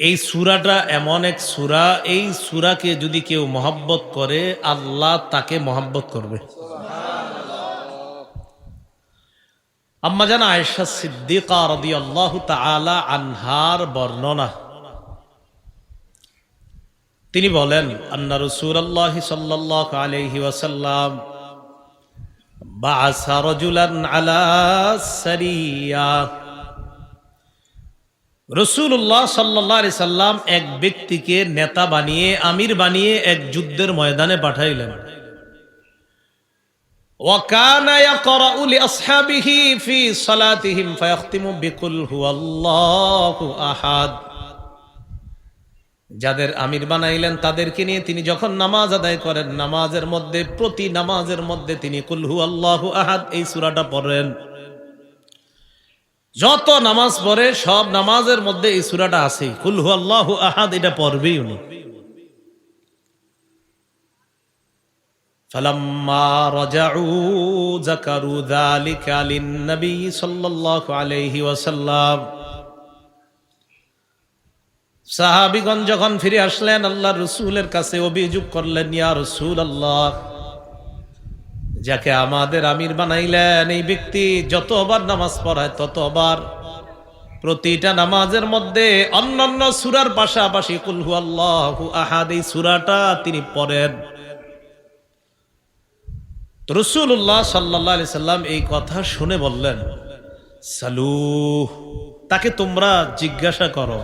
এই সুরাটা এমন এক সুরা, এই সুরাকে যদি কেউ মহব্বত করে, আল্লাহ তাকে মহব্বত করবে। আম্মা জানা আয়েশা সিদ্দিকা রদি আল্লাহ তালা আনহার বর্ণনা। তিনি বলেন, আন্না রসুল আল্লাহ সাল্লাহ আলহি ওয়াসাল্লাম বাসা রজুলান আলা সারিয়া। রসুল্লাহ সাল্লি সাল্লাম এক ব্যক্তিকে নেতা বানিয়ে, আমির বানিয়ে এক যুদ্ধের ময়দানে পাঠাইলেন। যাদের আমির বানাইলেন, তাদেরকে নিয়ে তিনি যখন নামাজ আদায় করেন, নামাজের মধ্যে, প্রতি নামাজের মধ্যে তিনি কুলহু আল্লাহ আহাদ, এই সুরাটা পড়েন। যত নামাজ পড়ে সব নামাজের মধ্যে এই সুরাটা আছে কুলহু আল্লাহ আহাদ এটা পড়বেই উনি فلما رجعوا ذكروا ذلك للنبي صلى الله عليه وسلم সাহাবিগণ যখন ফিরে আসলেন আল্লাহ রসুলের কাছে অভিযোগ করলেন ইয়া রসুল আল্লাহ যাকে আমাদের আমির বানাইলেন, এই ব্যক্তি যতবার নামাজ পড়ায় ততবার। প্রতিটা নামাজের মধ্যে অন্যান্য সুরার পাশাপাশি কুলহু আল্লাহ আহাদ, এই সুরাটা তিনি পড়েন। রসুল্লাহ সাল্লাহ সাল্লাম এই কথা শুনে বললেন সালু তাকে তোমরা জিজ্ঞাসা করো।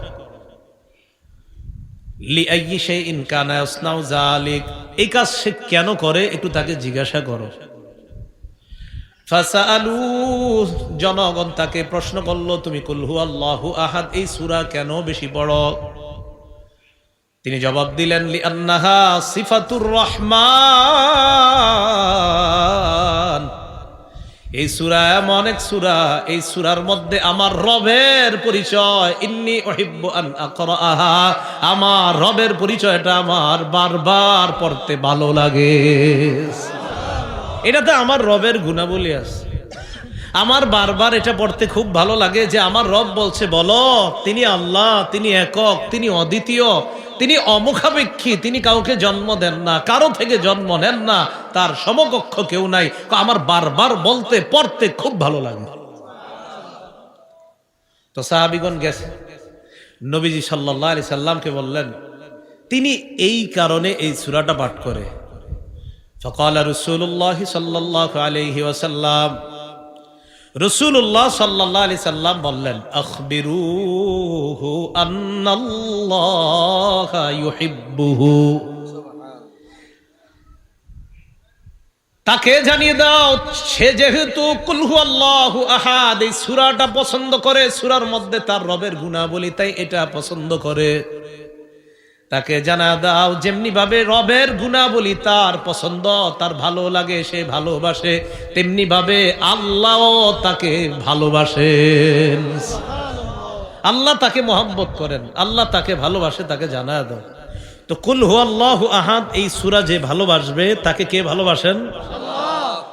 এই কাজ সে কেন করে? একটু তাকে জিজ্ঞাসা করো। জনগণ তাকে প্রশ্ন করল, তুমি কুলহু আল্লাহু আহাদ? এই সুরা কেন বেশি বড়? তিনি জবাব দিলেন লি আন্নাহা সিফাতুর রহমান। এই সুরা এমন এক সুরা, এই সুরার মধ্যে আমার রবের পরিচয়। ইন্নি আন আমার রবের পরিচয়টা আমার বারবার পড়তে ভালো লাগে। এটাতে আমার রবের গুণাবলী আছে। আমার বারবার এটা পড়তে খুব ভালো লাগে যে আমার রব বলছে, বলো, তিনি আল্লাহ, তিনি একক, তিনি অদ্বিতীয় তিনি অমুখাপেক্ষী, তিনি কাউকে জন্ম দেন না, কারও থেকে জন্ম নেন না, তার সমকক্ষ কেউ নাই। আমার বারবার বলতে, পড়তে খুব ভালো লাগে। তো সাহাবিগণ গেছে। নবীজি সাল্লাহ আলি সাল্লামকে বললেন, তিনি এই কারণে এই সুরাটা পাঠ করে। ফকাল রসুল্লাহ সাল্লাহ আলহি ওয়াসাল্লাম রসুল্লাহ সাল্লাহ আলি সাল্লাম বললেন, আখবিরুহু তাকে জানিয়ে দাও, সে যেহেতু কুলহু আল্লাহ আহাদ, এই সুরাটা পছন্দ করে, সুরার মধ্যে তার রবের গুণাবলী, তাই এটা পছন্দ করে। তাকে জানা দাও, যেমনি ভাবে রবের গুণাবলী তার পছন্দ, তার ভালো লাগে, সে ভালোবাসে। তেমনি ভাবে আল্লাহ তাকে ভালোবাসেন। আল্লাহ তাকে মহব্বত করেন, আল্লাহ তাকে ভালোবাসে, তাকে জানা দাও। তো কুল হু আল্লাহ আহাদ, এই সুরা যে ভালোবাসবে, তাকে কে ভালোবাসেন?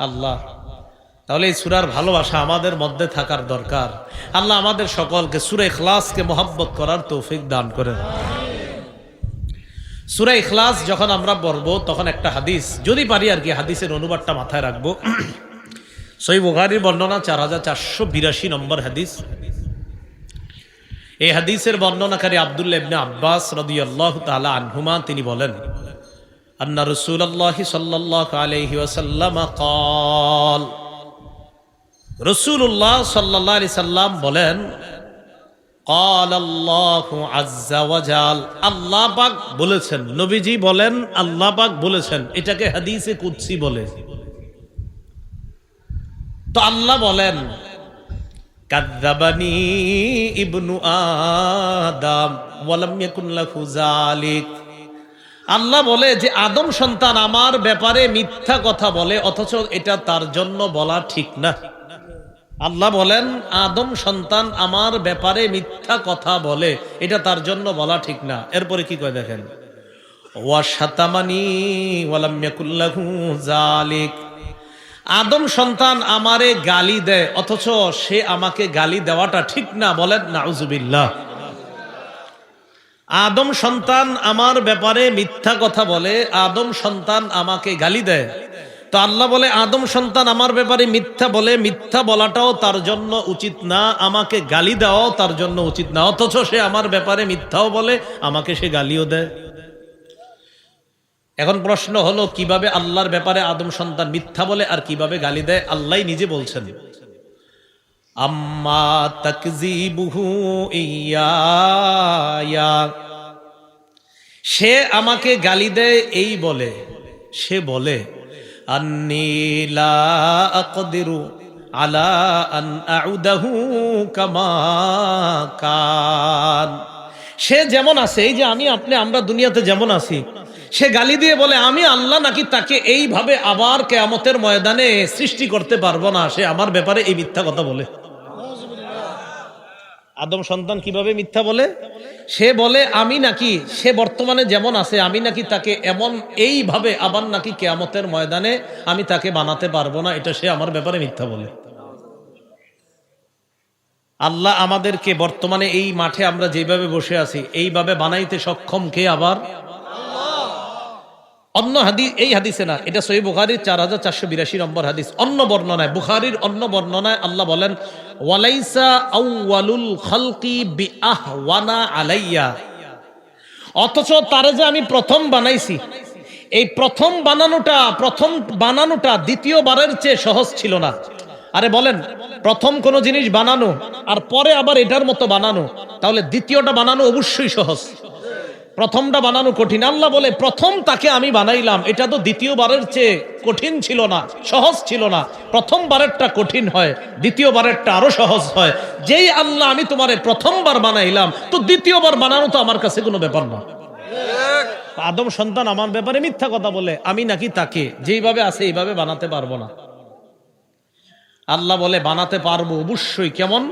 আল্লাহ। তাহলে এই সুরার ভালোবাসা আমাদের মধ্যে থাকার দরকার। আল্লাহ আমাদের সকলকে সুরে খ্লাসকে মহব্বত করার তৌফিক দান করেন। সুরা ইখলাস যখন আমরা পড়ব, তখন একটা হাদিস, যদি পারি আর কি হাদিসের অনুবাদটা মাথায় রাখব। সই বুখারির বর্ণনা চার হাজার চারশো বিরাশি নম্বর হাদিস। এই হাদিসের বর্ণনাকারী আবদুল্লা ইবনে আব্বাস রদিয়াল্লাহ তালা আনহুমা, তিনি বলেন, আন্না রসুল্লাহ সাল্লাহ আলহি ওয়াসাল্লাম কল। রসুল্লাহ সাল্লাহ আলি সাল্লাম বলেন আল্লাহ পাক বলেছেন, নবীজি বলেন, আল্লাহ পাক বলেছেন, এটাকে হাদিসে কুদসি বলে। তো আল্লাহ বলেন, কাদ্দাবানি ইবনু আদম আল্লাহ বলে যে, আদম সন্তান আমার ব্যাপারে মিথ্যা কথা বলে, অথচ এটা তার জন্য বলা ঠিক না। আল্লাহ বলেন, আদম সন্তান আমার ব্যাপারে মিথ্যা কথা বলে। এটা তার জন্য বলা ঠিক না। এরপরে কি কয় দেখেন? আদম সন্তান আমারে গালি দেয়, অথচ সে আমাকে গালি দেওয়াটা ঠিক না। বলেন, নাউজুবিল্লাহ। আদম সন্তান আমার ব্যাপারে মিথ্যা কথা বলে, আদম সন্তান আমাকে গালি দেয়। তো আল্লাহ বলে, আদম সন্তান আমার ব্যাপারে মিথ্যা বলে, মিথ্যা বলাটাও তার জন্য উচিত না, আমাকে গালি দেওয়াও তার জন্য উচিত না, অথচ সে আমার ব্যাপারে মিথ্যাও বলে, আমাকে সে গালিও দেয়। এখন প্রশ্ন হলো, কীভাবে আল্লাহর ব্যাপারে আদম সন্তান মিথ্যা বলে আর কীভাবে গালি দেয়, আল্লাহ নিজে বলছেন। আম্মা ইয়া সে আমাকে গালি দেয়, এই বলে, সে বলে লা আকদিরু আলা আন আউদাহু কামা কান। সে যেমন আছে, এই যে আমি আপনি, আমরা দুনিয়াতে যেমন আছি, সে গালি দিয়ে বলে, আমি আল্লাহ নাকি তাকে এইভাবে আবার কেয়ামতের ময়দানে সৃষ্টি করতে পারব না? সে আমার ব্যাপারে এই মিথ্যা কথা বলে। আদম সন্তান কীভাবে মিথ্যা বলে? সে বলে, আমি নাকি, সে বর্তমানে যেমন আছে, আমি নাকি তাকে এমন এইভাবে আবার নাকি কেয়ামতের ময়দানে আমি তাকে বানাতে পারব না, এটা সে আমার ব্যাপারে মিথ্যা বলে। আল্লাহ আমাদেরকে বর্তমানে এই মাঠে আমরা যেভাবে বসে আছি, এইভাবে বানাইতে সক্ষম কে আবার? অন্য হাদিস এই হাদিসে না, এটা সহি বুখারির চার হাজার চারশো বিরাশি নম্বর হাদিস। অন্য বর্ণনায়, বুখারির অন্য বর্ণনায় আল্লাহ বলেন, ওয়ালাইসা আউয়ালুল খালকি বিআহওয়ানা আলাইয়া। অথচ তারে যে আমি প্রথম বানাইছি, এই প্রথম বানানোটা প্রথম বানানোটা দ্বিতীয়বারের চেয়ে সহজ ছিল না। আরে বলেন, প্রথম কোন জিনিস বানানো, আর পরে আবার এটার মতো বানানো, তাহলে দ্বিতীয়টা বানানো অবশ্যই সহজ। প্রথমটা বানানো কঠিন। আল্লাহ বলে, প্রথম তাকে আমি বানাইলাম। এটা তো দ্বিতীয়বারের চেয়ে কঠিন ছিল না, সহজ ছিল না। প্রথমবারেরটা কঠিন হয়, দ্বিতীয়বারেরটা আরও সহজ হয়। যেই আল্লাহ আমি তোমারে প্রথমবার বানাইলাম, তো দ্বিতীয়বার বানানো তো আমার কাছে কোনো ব্যাপার না। আদম সন্তান আমার ব্যাপারে মিথ্যা কথা বলে, আমি নাকি তাকে, যেইভাবে আছে এইভাবে বানাতে পারব না। আল্লাহ বলে, বানাতে পারব অবশ্যই। কেমন?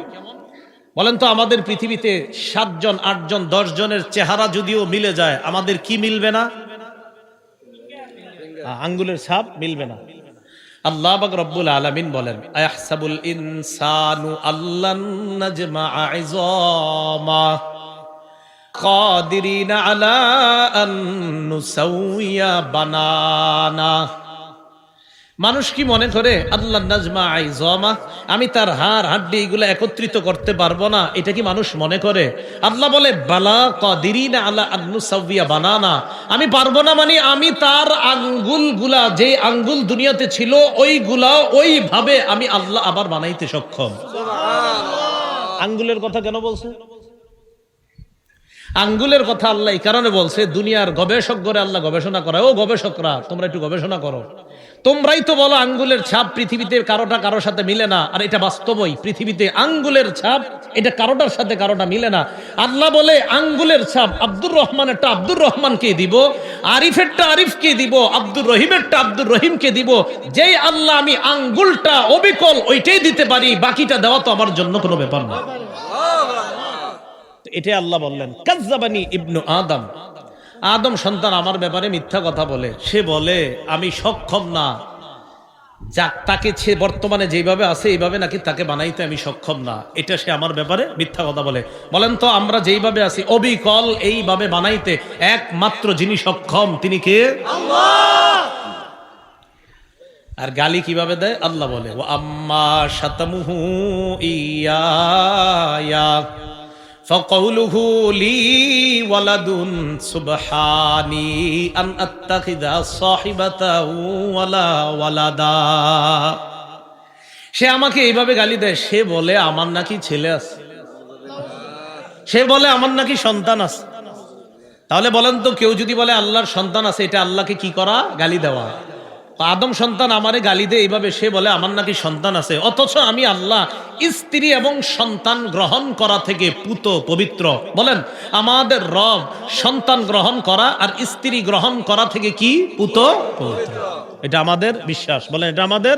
বলেন তো আমাদের পৃথিবীতে সাতজন আটজন দশ জনের চেহারা যদিও মিলে যায় আমাদের কি মিলবে না আঙ্গুলের ছাপ মিলবে না আল্লাহ বাক রব্বুল আলামিন বলেন আয়াহসাবুল ইনসানু আল্লান নাজমা'a ইযামা قادرين على أن نسوي বানানা মানুষ কি মনে করে আল্লাহ নাজমা আই জমা আমি তার হাড় হাড্ডি এগুলো একত্রিত করতে পারব না এটা কি মানুষ মনে করে? আল্লাহ বলে বালা কদিরিনা আল্লাহ আগ্নু সাবিয়া বানানা আমি পারব না মানে আমি তার আঙ্গুলগুলা যে আঙ্গুল দুনিয়াতে ছিল ওইগুলা ওইভাবে আমি আল্লাহ আবার বানাইতে সক্ষম। আঙ্গুলের কথা কেন বলছে? আঙ্গুলের কথা আল্লাহ এই কারণে বলছে দুনিয়ার গবেষকগরে আল্লাহ গবেষণা করে ও গবেষকরা তোমরা একটু গবেষণা করো। তোমরাই তো বলো আঙ্গুলের ছাপ পৃথিবীতে কারোটা কারোর সাথে মিলে না। আর এটা বাস্তবই। পৃথিবীতে আঙ্গুলের ছাপ, এটা কারোটার সাথে কারোটা মিলে না। আল্লাহ বলে, আঙ্গুলের ছাপ আব্দুর রহমানেরটা আব্দুর রহমানকে দিব, আরিফেরটা আরিফকে দিব, আব্দুর রহিমেরটা আব্দুর রহিমকে দিব। যেই আল্লাহ আমি আঙ্গুলটা অবিকল, ওইটাই দিতে পারি, বাকিটা দেওয়া তো আমার জন্য কোনো ব্যাপার না। এটা আল্লাহ বললেন, কাজ্জাবানি ইবনু আদম। আদম সন্তান আমার ব্যাপারে মিথ্যা কথা বলে। সে বলে, আমি সক্ষম না। যাক, তাকে সে বর্তমানে যেভাবে আছে, এইভাবে নাকি তাকে বানাইতে আমি সক্ষম না। এটা সে আমার ব্যাপারে মিথ্যা কথা বলে। বলেন তো, আমরা যেইভাবে আছি, অবিকল এইভাবে বানাইতে একমাত্র যিনি সক্ষম, তিনি কে? আর গালি কীভাবে দেয়? আল্লাহ বলে ও আম্মা শাতামুহু ইয়া فقوله لي ولد سبحاني أن أتخذ صاحبة ولا ولدا সে আমাকে এইভাবে গালি দেয় সে বলে আমার নাকি ছেলে আছে সে বলে আমার নাকি সন্তান আছে তাহলে বলেন তো কেউ যদি বলে আল্লাহর সন্তান আছে এটা আল্লাহকে কি করা গালি দেওয়া আদম সন্তান আমারে গালি দেয় এইভাবে সে বলে আমার নাকি সন্তান আছে। অথচ আমি আল্লাহ স্ত্রী এবং সন্তান গ্রহণ করা থেকে পুত পবিত্র। বলেন আমাদের রব সন্তান গ্রহণ করা আর স্ত্রী গ্রহণ করা থেকে কি পুত পবিত্র? এটা আমাদের বিশ্বাস। বলেন এটা আমাদের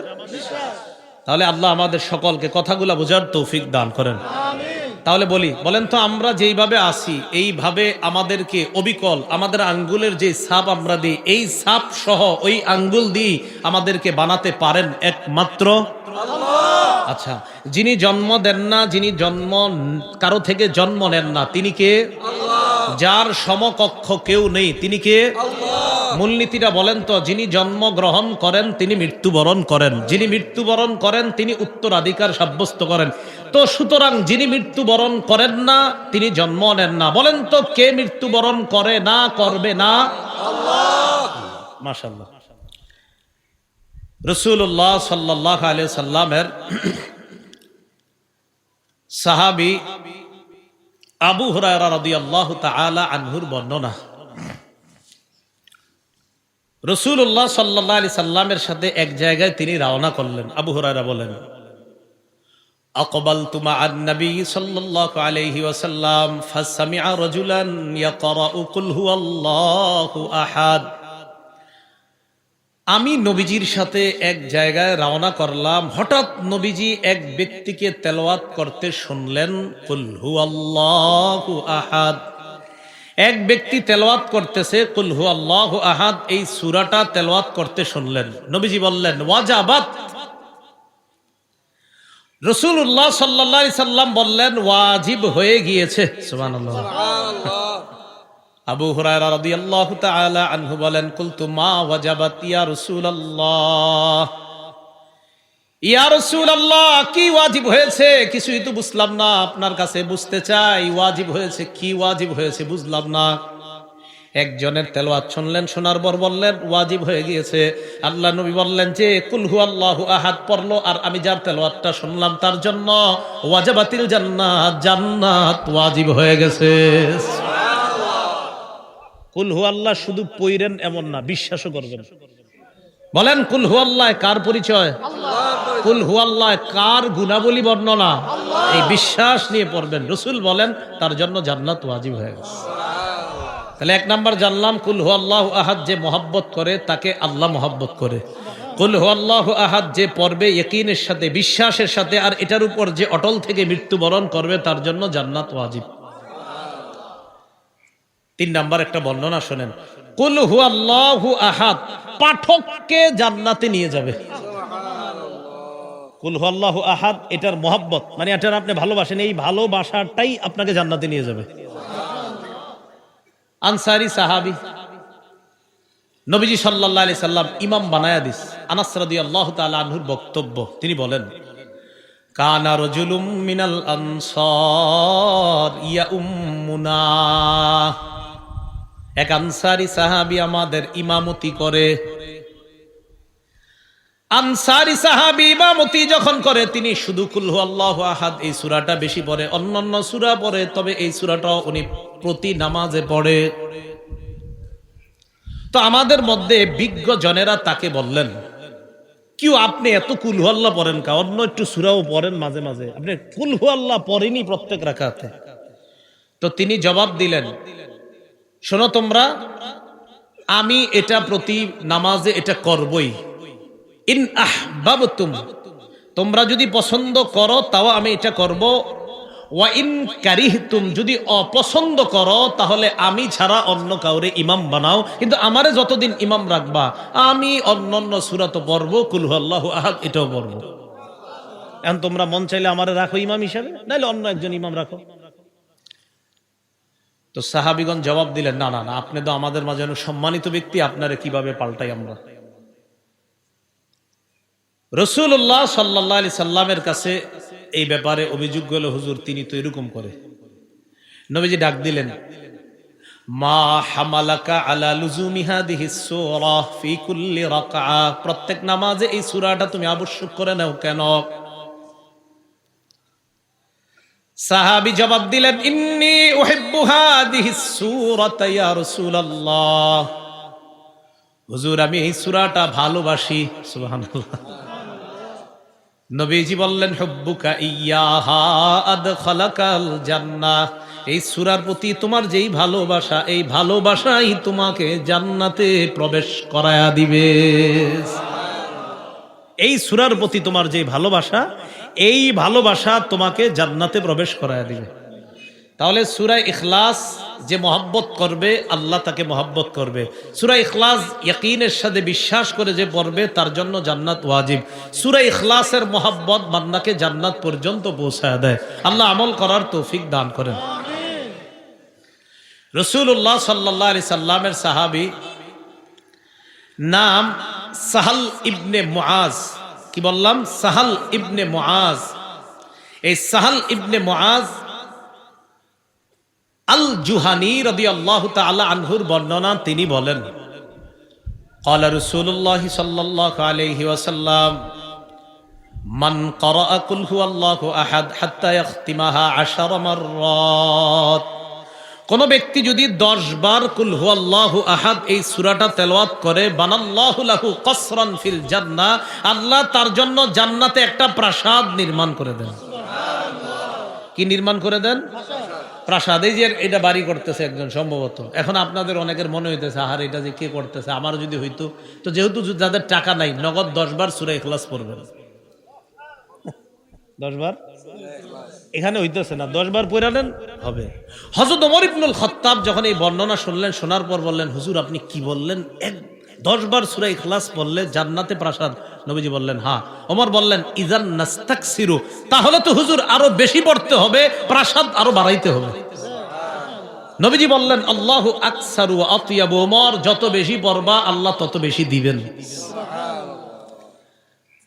তাহলে আল্লাহ আমাদের সকলকে কথাগুলা বোঝার তৌফিক দান করেন। তাহলে বলি, বলেন তো আমরা যেইভাবে আসি, এইভাবে আমাদেরকে অবিকল, আমাদের আঙ্গুলের যে সাপ আমরা দিই, এই সাপ সহ ওই আঙ্গুল দিয়ে আমাদেরকে বানাতে পারেন একমাত্র আচ্ছা যিনি জন্ম দেন না, যিনি জন্ম, কারও থেকে জন্ম নেন না, তিনি কে? যার সমকক্ষ কেউ নেই তিনি কে? মূলনীতিটা বলেন তো যিনি জন্মগ্রহণ করেন তিনি মৃত্যুবরণ করেন। যিনি মৃত্যুবরণ করেন তিনি উত্তরাধিকার সাব্যস্ত করেন। তো সুতরাং যিনি মৃত্যুবরণ করেন না তিনি জন্ম নেন না। বলেন তো কে মৃত্যুবরণ করে না করবে না? মাশাল্লাহ রসুল্লাহ সাল্লাহ আলিয়া সাল্লামের সাহাবি আবু হুরায়রা রাদিয়াল্লাহু তাআলা আনহুর বর্ণনা রসুল্লাহ সাল্লাহ আলি সাল্লামের সাথে এক জায়গায় তিনি রওনা করলেন আবু হুরায়রা বলেন أقبلت مع النبي صلى الله عليه وسلم فسمع رجلا يقرأ قل هو الله أحد আমি নবীজির সাথে এক জায়গায় রওনা করলাম। হঠাৎ নবীজি এক ব্যক্তিকে তেলাওয়াত করতে শুনলেন, কুল হু আল্লাহু আহাদ। এক ব্যক্তি তেলাওয়াত করতেছে, কুল হু আল্লাহু আহাদ। এই সূরাটা তেলাওয়াত করতে শুনলেন। নবীজি বললেন, ওয়াজাবাত। রসুল্লাহ সাল্লাহ সাল্লাম বললেন, ওয়াজিব হয়ে গিয়েছে। সুবহানাল্লাহ। আবু হুরায়রা রাদিয়াল্লাহু তাআলা আনহু বলেন, কুলতু মা ওয়াজাবাত ইয়া রাসূলুল্লাহ। ইয়া রাসূলুল্লাহ, কি ওয়াজিব হয়েছে? কিছুই তো বুঝলাম না, আপনার কাছে বুঝতে চাই, ওয়াজিব হয়েছে, কি ওয়াজিব হয়েছে বুঝলাম না। একজনের তেলাওয়াত শুনলেন, শোনার পর বললেন, ওয়াজিব হয়ে গিয়েছে। আল্লাহ নবী বললেন যে কুলহু আল্লাহু আহাদ, পড়ল, আর আমি যার তেলাওয়াতটা শুনলাম তার জন্য ওয়াজাবাতিল জান্নাত জান্নাত ওয়াজিব হয়ে গেছে। কুল হু আল্লাহ শুধু পইরেন এমন না, বিশ্বাসও করবেন। বলেন, কুল হু আল্লাহ কার পরিচয়? কুল হু আল্লাহ কার গুণাবলী বর্ণনা? এই বিশ্বাস নিয়ে পড়বেন। রসুল বলেন, তার জন্য জান্নাত ওয়াজিব হয়ে গেছে। তাহলে এক নাম্বার জানলাম, কুল হু আল্লাহ আহাদ যে মহব্বত করে, তাকে আল্লাহ মহব্বত করে। কুল হু আল্লাহ আহাদ যে পর্বে ইকিনের সাথে, বিশ্বাসের সাথে, আর এটার উপর যে অটল থেকে মৃত্যুবরণ করবে, তার জন্য জান্নাত ওয়াজিব। তিন নাম্বার একটা বর্ণনা শোনেন। কুল হু আল্লাহু আহাদ, পাঠককে জান্নাতে নিয়ে যাবে। কুল আল্লাহু আহাদ, এটার মহব্বত মানে এটার আপনি ভালোবাসেন, এই ভালোবাসাটাই আপনাকে জান্নাতে নিয়ে যাবে। আনসারি সাহাবি, নবীজি সাল্লাহ আলি সাল্লাম ইমাম বানায়া দিস। আনাস রাদিয়াল্লাহু তাআলা আনহুর বক্তব্য, তিনি বলেন, কানা রজুলুম মিনাল আনসার ইয়া উম্মুনা এক আনসারি সাহাবি আমাদের ইমামতি করে। আনসারি সাহাবি ইমামতি যখন করে, তিনি শুধু কুলহু আল্লাহ আহাদ, এই সুরাটা বেশি পড়ে। অন্যান্য সুরা পড়ে, তবে এই সুরাটাও উনি প্রতি নামাজে পড়ে। তো আমাদের মধ্যে বিজ্ঞ জনেরা তাকে বললেন, কিউ আপনি এত কুলহু আল্লাহ পড়েন কা? অন্য একটু সুরাও পড়েন মাঝে মাঝে। আপনি কুলহু আল্লাহ পড়েনি প্রত্যেক রাখাতে তো তিনি জবাব দিলেন শোনো তোমরা, আমি এটা প্রতি নামাজে এটা করবই। ইন আহবাবতুম, তোমরা যদি পছন্দ করো তাও আমি এটা করব। ওয়া ইন কারিহতুম, যদি অপছন্দ করো তাহলে আমি ছাড়া অন্য কাউরে ইমাম বানাও। কিন্তু আমারে যতদিন ইমাম রাখবা, আমি অন্য অন্য সূরা তো পড়ব, কুল আল্লাহু আহাদ, এটাও পড়ব। এখন তোমরা মন চাইলে আমারে রাখো ইমাম হিসাবে নাহলে অন্য একজন ইমাম রাখো। তো সাহাবিগণ জবাব দিলেন, না না না, আপনি তো আমাদের মাঝে সম্মানিত ব্যক্তি, আপনারে কীভাবে পাল্টাই আমরা? রসুল্লাহ সাল্লাহ আলি সাল্লামের কাছে এই ব্যাপারে অভিযোগ গেল, হুজুর, তিনি তো এরকম করে। নবীজি ডাক দিলেন, মা হামালাকা আলা লুজুমিহা দিহি সূরা ফি কুল্লি রাকআ। প্রত্যেক নামাজে এই সূরাটা তুমি আবশ্যক করে নাও কেন? সাহাবী জবাব দিলেন, ইন্নি হুজুর, আমি এই সূরাটা ভালোবাসি নবীজি বললেন, হব্বুকা ইয়াহা এই সূরার প্রতি তোমার যেই ভালোবাসা, এই ভালোবাসাই তোমাকে জান্নাতে প্রবেশ করায়া দিবে। এই সূরার প্রতি তোমার যে ভালোবাসা এই ভালোবাসা তোমাকে জান্নাতে প্রবেশ করায়া দিবে। তাহলে সুরা ইখলাস যে মহব্বত করবে, আল্লাহ তাকে মহব্বত করবে। সুরা ইখলাস ইয়াকিনের সাথে বিশ্বাস করে যে পড়বে, তার জন্য জান্নাত ওয়াজিব। সুরা ইখলাসের মহব্বত বান্দাকে জান্নাত পর্যন্ত পৌঁছায় দেয়। আল্লাহ আমল করার তৌফিক দান করেন। রসুল্লাহ সাল্লাহ আলি সাল্লামের সাহাবি নাম সাহাল ইবনে মুআজ। কি বললাম সাহাল ইবনে মুআজ এই সাহাল ইবনে মুআজ আল জুহানি রবি আল্লাহ তালা আনহুর বর্ণনা তিনি বলেন قال رسول الله صلى الله عليه وسلم من قرأ قل هو الله أحد حتى يختمها عشر مرات কোন ব্যক্তি যদি দশ বার কুল হু আল্লাহ আহাদ এই সুরাটা তেলাওয়াত করে, বানাল্লাহু লাহু কসরান ফিল জান্না, আল্লাহ তার জন্য জান্নাতে একটা প্রাসাদ নির্মাণ করে দেন। কি নির্মাণ করে দেন? প্রাসাদ। এই যে এটা বাড়ি করতেছে একজন সম্ভবত। এখন আপনাদের অনেকের মনে হইতেছে, আহার এটা যে কে করতেছে? আমার যদি হইতো। তো যেহেতু যাদের টাকা নাই, নগদ দশ বার সুরা ইখলাস পড়বেন। দশ বার? এখানে হইতেছে না দশ বার পড়ালেন হবে। হজরত ওমর ইবনুল খত্তাব যখন এই বর্ণনা শুনলেন, শোনার পর বললেন, হুজুর, আপনি কি বললেন? এক দশ বার সুরা ইখলাস পড়লে জান্নাতে প্রাসাদ, নবীজি বললেন হ্যাঁ। ওমর বললেন ইজান নাস্তাক সিরু তাহলে তো হুজুর আরও বেশি পড়তে হবে, প্রাসাদ আরও বাড়াইতে হবে। নবীজি বললেন, আল্লাহ আকসারু আতিয়াবু। ওমর, যত বেশি পড়বা, আল্লাহ তত বেশি দিবেন।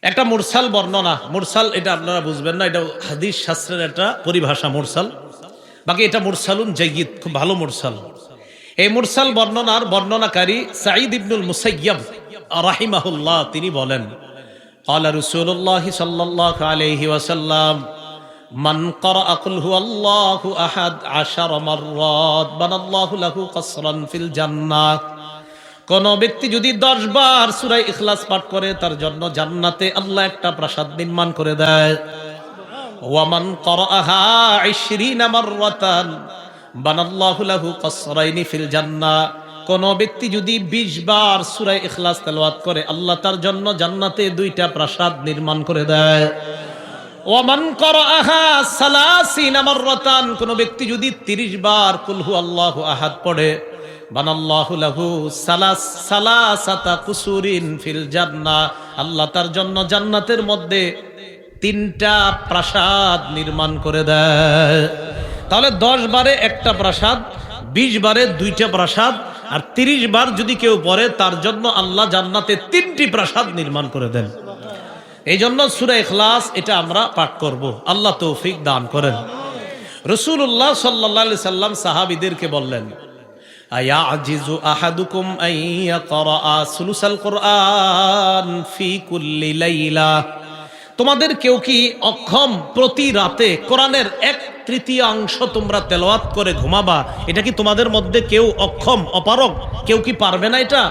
একটা মুরসাল বর্ণনা মুরসাল এটা আপনারা বুঝবেন না এটা হাদিস শাস্ত্রের একটা পরিভাষা মুরসাল বাকি এটা মুরসালুন জাইয়িদ খুব ভালো মুরসাল এই মুরসাল বর্ণনার বর্ণনাকারী সাঈদ ইবনুল মুসাইয়াব রাহিমাহুল্লাহ তিনি বলেন قال رسول الله صلى الله عليه وسلم من قرأ قل هو الله أحد عشر مرات بنى الله له قصرا في الجنة কোন ব্যক্তি যদি দশ বার সুরাই ইখলাস পাঠ করে, তার জন্য জান্নাতে আল্লাহ একটা প্রাসাদ নির্মাণ করে দেয়। ওয়ামান বানাল্লাহু লাহু ফিল জান্নাহ কোন ব্যক্তি যদি 20 বার সূরা ইখলাস তেলাওয়াত করে, আল্লাহ তার জন্য জান্নাতে দুইটা প্রাসাদ নির্মাণ করে দেয়। কোন ব্যক্তি যদি 30 বার কুল হু আল্লাহু আহাদ পড়ে আল্লাহ তার জন্য জান্নাতের মধ্যে তিনটা প্রাসাদ নির্মাণ করে দেয়। তাহলে দশ বারে একটা প্রাসাদ, বিশ বারে দুইটা প্রাসাদ, আর তিরিশ বার যদি কেউ পড়ে, তার জন্য আল্লাহ জান্নাতে তিনটি প্রাসাদ নির্মাণ করে দেন। এই জন্য সুরা ইখলাস এটা আমরা পাঠ করব। আল্লাহ তৌফিক দান করেন। রসুল্লাহ সাল্লাহ সাল্লাম সাহাবিদেরকে বললেন আয়াজিজু আহাদুকুম আইয়া করা সুলুসাল কোরআন ফি কুল্লি লাইলা। তোমাদের কেউ কি অক্ষম প্রতি রাতে কোরআনের এক তৃতীয়াংশ তোমরা তেলাওয়াত করে ঘুমাবা? এটা কি তোমাদের মধ্যে কেউ অক্ষম অপারক কেউ কি পারবে না এটা?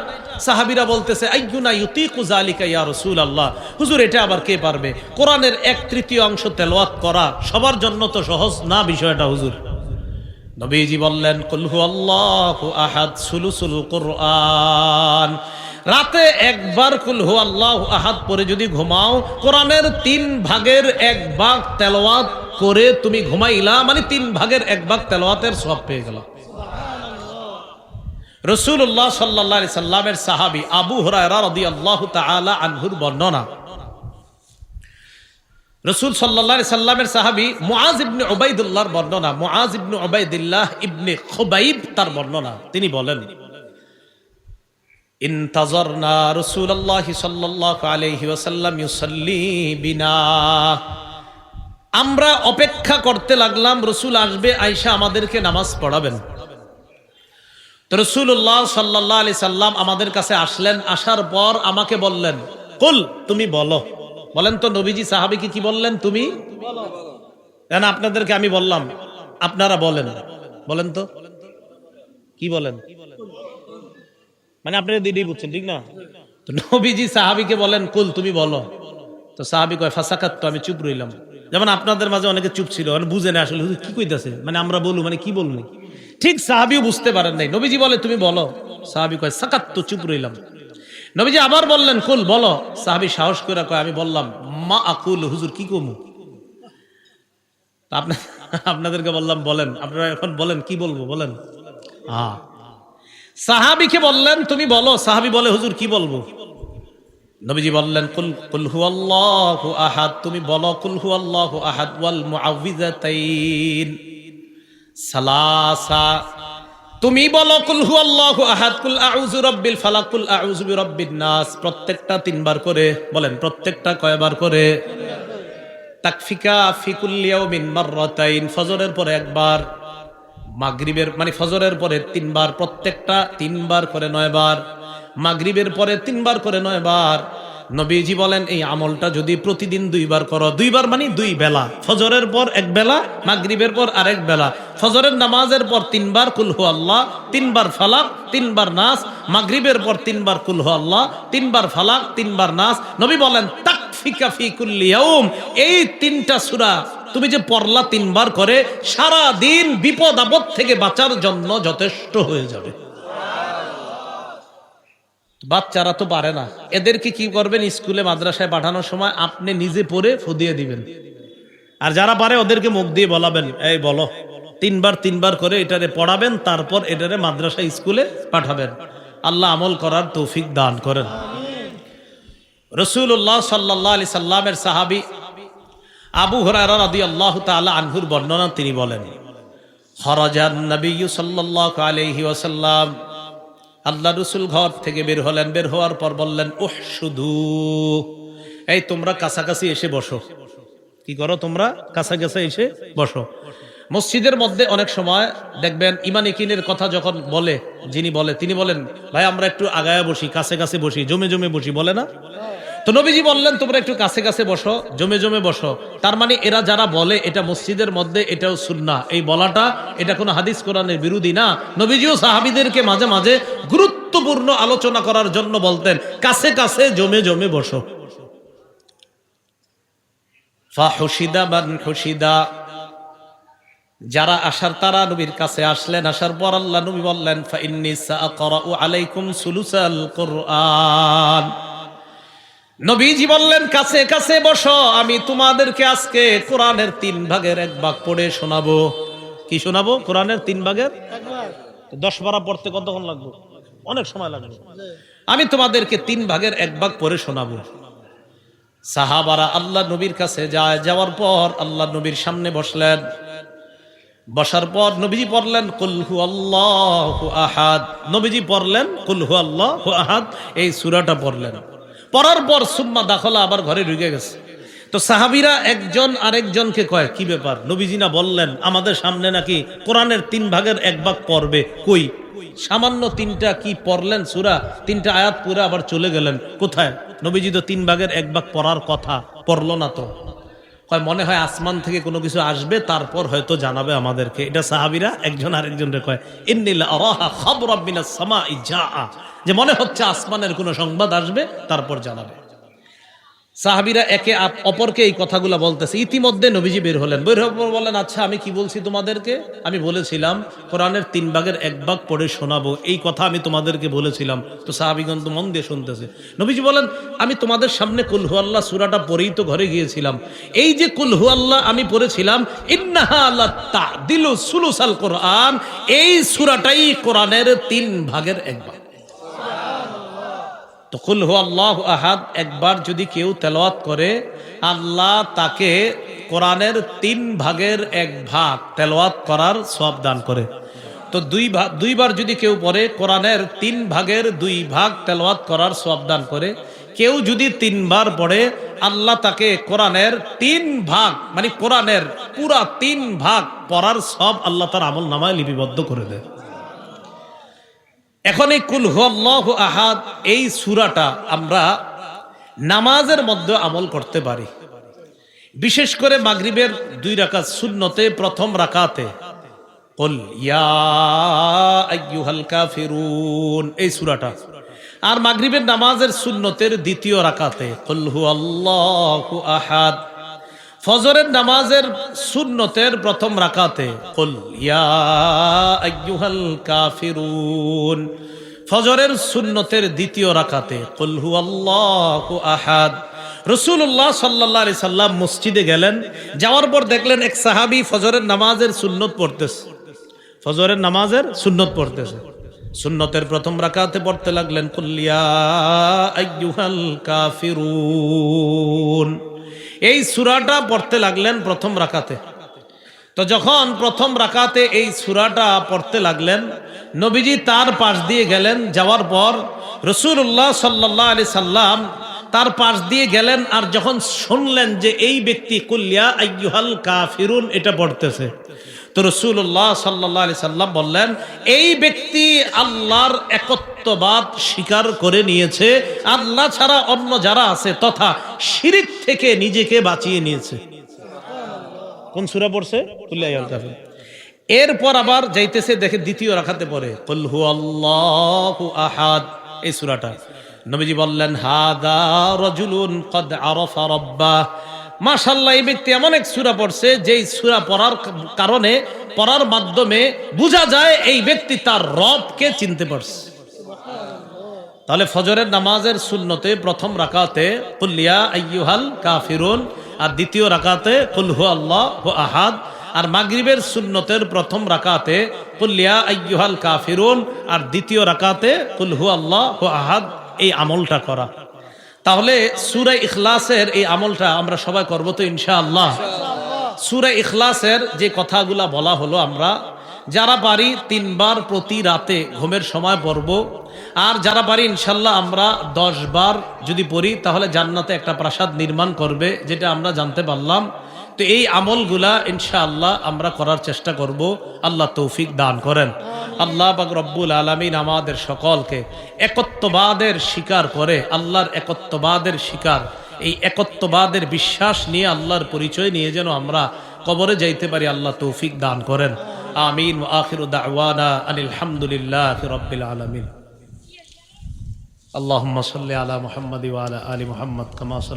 সাহাবিরা বলতেছে হুজুর, এটা আবার কে পারবে? কোরআনের এক তৃতীয় অংশ তেলাওয়াত করা সবার জন্য তো সহজ না বিষয়টা, হুজুর? নবীজি বললেন কুলহু আল্লাহু আহাদ সুলুসুল কোরআন। রাতে একবার কুলহু আল্লাহ আহাদ পরে যদি ঘুমাও, কোরআনের তিন ভাগের এক ভাগ তেলাওয়াত করে তুমি ঘুমাইলা মানে তিন ভাগের এক ভাগ তেলাওয়াতের সব পেয়ে গেল। রসুল্লাহ সাল্লাহ সাল্লামের সাহাবি আবু রদি আল্লাহ তালা আনহুর বর্ণনা রসুল সাল্লাহ সাল্লামের সাহাবি মুআজ ইবনে ওবাইদুল্লাহর বর্ণনা, মুআজ ইবনে ওবাইদুল্লাহ ইবনে খুবাইব তার বর্ণনা, তিনি বলেন ইনতাজরনা রাসূলুল্লাহ সাল্লাল্লাহু আলাইহি ওয়াসাল্লাম ইউসাল্লি বিনা। আমরা অপেক্ষা করতে লাগলাম, রসুল আসবে আয়সা আমাদেরকে নামাজ পড়াবেন। তো রসুল্লাহ সাল্লাহ আলি সাল্লাম আমাদের কাছে আসলেন, আসার পর আমাকে বললেন, কুল, তুমি বলো। বলেন তো নবীজি সাহাবিকে কি বললেন তুমি? কেন আপনাদেরকে আমি বললাম। আপনারা বলেন। বলেন তো। কি বলেন? মানে আপনারা দিদি বুঝছেন, ঠিক না? তো নবীজি সাহাবিকে বলেন, কুল, তুমি বলো। তো সাহাবি কয়, ফাঁসাকাত তো, আমি চুপ রইলাম। যেমন আপনাদের মাঝে অনেকে চুপ ছিল মানে বুঝে না আসলে কি কইতাছে? মানে আমরা বলু মানে কি বলব? ঠিক সাহাবিও বুঝতে পারেন নাই। নবীজি বলে, তুমি বলো। সাহাবি কয়, সাকাত তো, চুপ রইলাম। নবীজি আবার বললেন, কুল, বলো। সাহাবি সাহস করে কয়, আমি বললাম, মা আকুল, হুজুর কি কমু? আপনার আপনাদেরকে বললাম, বলেন। আপনারা এখন বলেন, কি বলব? বলেন। হ্যাঁ সাহাবিকে বললেন, তুমি বলো। সাহাবি বলে, হুজুর, কি বলব? নবীজি বললেন, কুল কুল হু আল্লাহু আহাদ। তুমি বলো, কুল হু আল্লাহু আহাদ ওয়াল মুআউযিজাতাইন সালাসা তুমি বলো, কুল হু আল্লাহু আহাদ, কুল আউযু রাব্বিল ফালাক, কুল আউযু বিরাব্বিন নাস। প্রত্যেকটা তিনবার করে, বলেন, প্রত্যেকটা কয়বার করে? তাকফিকা ফি কুল্লি ইয়াউমিন মাররাতাইন, ফজরের পরে একবার, মাগরিবের মানে ফজরের পরে তিনবার, প্রত্যেকটা তিনবার করে নয়বার, মাগরিবের পরে তিনবার করে নয়বার নবীজি বলেন, এই আমলটা যদি প্রতিদিন দুইবার করো, দুইবার মানে দুই বেলা। ফজরের পর এক বেলা, মাগরিবের পর আরেক বেলা। ফজরের নামাজের পর তিনবার কুলহু আল্লাহ, তিনবার ফালাক, তিনবার নাস। মাগরিবের পর তিনবার কুলহু আল্লাহ, তিনবার ফালাক, তিনবার নাস। নবী বলেন, তাকফিকা ফি কুল্লি ইয়াউম। এই তিনটা সূরা তুমি যে পড়লা তিনবার করে সারা দিন বিপদ আপদ থেকে বাঁচার জন্য যথেষ্ট হয়ে যাবে। বাচ্চারা তো পারে না। এদেরকে কি করবেন? স্কুলে, মাদ্রাসায় পাঠানোর সময় আপনি নিজে পড়ে ফুদিয়ে দিবেন। আর যারা পারে, ওদেরকে মুখ দিয়ে বলাবেন, এই বলো। তিনবার তিনবার করে এটারে পড়াবেন, তারপর এটারে মাদ্রাসা স্কুলে পাঠাবেন। আল্লাহ আমল করার তৌফিক দান করেন। রসুল্লাহ সাল্লাহ আলি সাল্লামের সাহাবি আবু রাদি আল্লাহ তাআলা আনহুর বর্ণনা তিনি বলেন হরজান নবী সাল্লাল্লাহু আলাইহি ওয়াসাল্লাম আল্লাহ রসুল ঘর থেকে বের হলেন, বের হওয়ার পর বললেন ওহ শুধু। এই তোমরা কাছাকাছি এসে বসো। কি করো তোমরা? কাছাকাছি এসে বসো। মসজিদের মধ্যে অনেক সময় দেখবেন ইমান ইকিনের কথা যখন বলে, যিনি বলে, তিনি বলেন, ভাই, আমরা একটু আগায় বসি কাছে কাছে বসি, জমে জমে বসি। বলে না? তো নবীজি বললেন, তোমরা একটু কাছে কাছে বসো, জমে জমে বসো। তার মানে এরা যারা বলে, এটা মসজিদের মধ্যে, এটাও সুন্না এই বলাটা, এটা কোনো হাদিস কোরআনের বিরোধী না। নবীজিও সাহাবিদেরকে মাঝে মাঝে গুরুত্বপূর্ণ আলোচনা করার জন্য বলতেন, কাছে কাছে, জমে জমে বসো। যারা আসার, তারা নবীর কাছে আসলেন। আসার পর আল্লাহ নবী বললেন নবীজি বললেন, কাছে কাছে বসো, আমি তোমাদেরকে আজকে কোরআনের তিন ভাগের এক ভাগ পড়ে শোনাবো। কি শোনাবো? কোরআনের তিন ভাগের? দশ বারা পড়তে কতক্ষণ লাগবে? অনেক সময় লাগবে। আমি তোমাদেরকে তিন ভাগের এক ভাগ পড়ে শোনাবো। সাহাবারা আল্লাহ নবীর কাছে যায়, যাওয়ার পর আল্লাহ নবীর সামনে বসলেন। বসার পর নবীজি পড়লেন কুলহু আল্লাহ আহাদ। নবীজি পড়লেন কুলহু আল্লাহ আহাদ। এই সুরাটা পড়লেন। পড়ার পর সুম্মা দাখলা আবার ঘরে ঢুকে গেছে। তো সাহাবিরা একজন আরেকজনকে কয়, কি ব্যাপার? নবীজি না বললেন, আমাদের সামনে নাকি কোরআনের তিন ভাগের এক ভাগ পড়বে? কই? সামান্য তিনটা কি পড়লেন সুরা? তিনটা আয়াত পুরা আবার চলে গেলেন। কোথায়? নবীজি তো তিন ভাগের এক ভাগ পড়ার কথা, পড়ল না তো। কয়, মনে হয় আসমান থেকে কোনো কিছু আসবে, তারপর হয়তো জানাবে আমাদেরকে। এটা সাহাবিরা একজন আরেকজনকে কয় ইন্নিলা যে মনে হচ্ছে আসমানের কোনো সংবাদ আসবে, তারপর জানাবে। সাহাবিরা একে অপরকে এই কথাগুলো বলতেছে। ইতিমধ্যে নবীজি বের হলেন। বের হওয়ার পর বললেন আচ্ছা আমি কি বলছি তোমাদেরকে? আমি বলেছিলাম, কোরআনের তিন ভাগের এক ভাগ পড়ে শোনাবো। এই কথা আমি তোমাদেরকে বলেছিলাম। তো সাহাবিগণ তো মন দিয়ে শুনতেছে। নবীজি বলেন, আমি তোমাদের সামনে কুলহু আল্লাহ সুরাটা পরেই তো ঘরে গিয়েছিলাম। এই যে কুলহু আল্লাহ আমি পড়েছিলাম, ইন্নাহা আল্লাহ তাদিলু সুলুসাল কোরআন। এই সুরাটাই কোরআনের তিন ভাগের এক ভাগ। তো কুল হু আল্লাহ আহাদ, একবার যদি কেউ তেলাওয়াত করে, আল্লাহ তাকে কোরআনের তিন ভাগের এক ভাগ তেলাওয়াত করার সব দান করে। তো দুই ভাগ দুইবার যদি কেউ পড়ে, কোরআনের তিন ভাগের দুই ভাগ তেলাওয়াত করার সব দান করে। কেউ যদি তিনবার পড়ে, আল্লাহ তাকে কোরআনের তিন ভাগ মানে কোরআনের পুরা তিন ভাগ পড়ার সব আল্লাহ তার আমল নামায় লিপিবদ্ধ করে দেয়। এখন এই কুল হুয়াল্লাহু আহাদ, এই সুরাটা আমরা নামাজের মধ্যে আমল করতে পারি। বিশেষ করে মাগরিবের দুই রাকাত সুন্নতে, প্রথম রাকাতে। কুল ইয়া কাফিরুন, এই সুরাটা। আর মাগরিবের নামাজের সুন্নতের দ্বিতীয় রাকাতে, কুল হুয়াল্লাহু আহাদ ফজরের নামাজের সুন্নতের প্রথম রাকাতে, কুল ইয়া আইয়ুহাল কাফিরুন। ফজরের সুন্নতের দ্বিতীয় রাকাতে, কুল হুয়াল্লাহু আহাদ। রসুল্লাহ সাল্লাহ আলি সাল্লাম মসজিদে গেলেন, যাওয়ার পর দেখলেন এক সাহাবি ফজরের নামাজের সুন্নত পড়তেছে। ফজরের নামাজের সুন্নত পড়তেছে। সুন্নতের প্রথম রাকাতে পড়তে লাগলেন কুল্লিয়া আইয়ুহাল কাফিরুন। এই সুরাটা পড়তে লাগলেন প্রথম রাকাতে। তো যখন প্রথম রাকাতে এই সুরাটা পড়তে লাগলেন, নবীজি তার পাশ দিয়ে গেলেন, যাওয়ার পর রসুল্লাহ সাল্লাহ আলি সাল্লাম তার পাশ দিয়ে গেলেন আর যখন শুনলেন যে এই ব্যক্তি কুল্লিয়া আইয়ুহাল কাফিরুন এটা পড়তেছে। তো রসুল্লাহ সাল্লাহ আলি সাল্লাম বললেন, এই ব্যক্তি আল্লাহর একত্ববাদ স্বীকার করে নিয়েছে। আল্লাহ ছাড়া অন্য যারা আছে তথা শিরিক থেকে নিজেকে বাঁচিয়ে নিয়েছে। কোন সুরা পড়ছে? এরপর আবার যাইতেছে, দেখে দ্বিতীয় রাখাতে পরে কলহু আল্লাহ আহাদ এই সুরাটা। নবীজি বললেন, হাদা রজুলুন কদ আরফা রব্বা। মাশাল্লাহ এই ব্যক্তি এমন এক সুরা পড়ছে, যেই সুরা পড়ার কারণে, পড়ার মাধ্যমে বোঝা যায় এই ব্যক্তি তার রবকে চিনতে পারছে। তাহলে ফজরের নামাজের সুন্নতে প্রথম রাকাতে কুল্লিয়া কাফিরুন। আর দ্বিতীয় রাকাতে কুলহু আল্লাহ হু আহাদ। আর মাগরিবের সুন্নতের প্রথম রাকাতে কুল্লিয়া আইয়ুহাল কাফিরুন। আর দ্বিতীয় রাকাতে কুলহু আল্লাহ হু আহাদ। এই আমলটা করা। তাহলে সুরা ইখলাসের এই আমলটা আমরা সবাই করব তো ইনশাআল্লাহ। সুরা ইখলাসের যে কথাগুলা বলা হলো আমরা, যারা পারি তিনবার প্রতি রাতে ঘুমের সময় পড়ব, আর যারা পারি ইনশাল্লাহ আমরা দশ বার যদি পড়ি, তাহলে জান্নাতে একটা প্রাসাদ নির্মাণ করবে, যেটা আমরা জানতে পারলাম। তো এই আমলগুলা ইনশাআল্লাহ আমরা করার চেষ্টা করব আল্লাহ তৌফিক দান করেন আল্লাহ পাক রব্বুল আলমিন আমাদের সকলকে একত্ববাদের স্বীকার করে আল্লাহর একত্ববাদের স্বীকার এই একত্ববাদের বিশ্বাস নিয়ে আল্লাহর পরিচয় নিয়ে যেন আমরা কবরে যাইতে পারি আল্লাহ তৌফিক দান করেন আমিন আখির দাওয়ানা আনিল হামদুলিল্লাহ রব্বিল আলমিন اللهم صل على محمد وعلى آل محمد كما صلى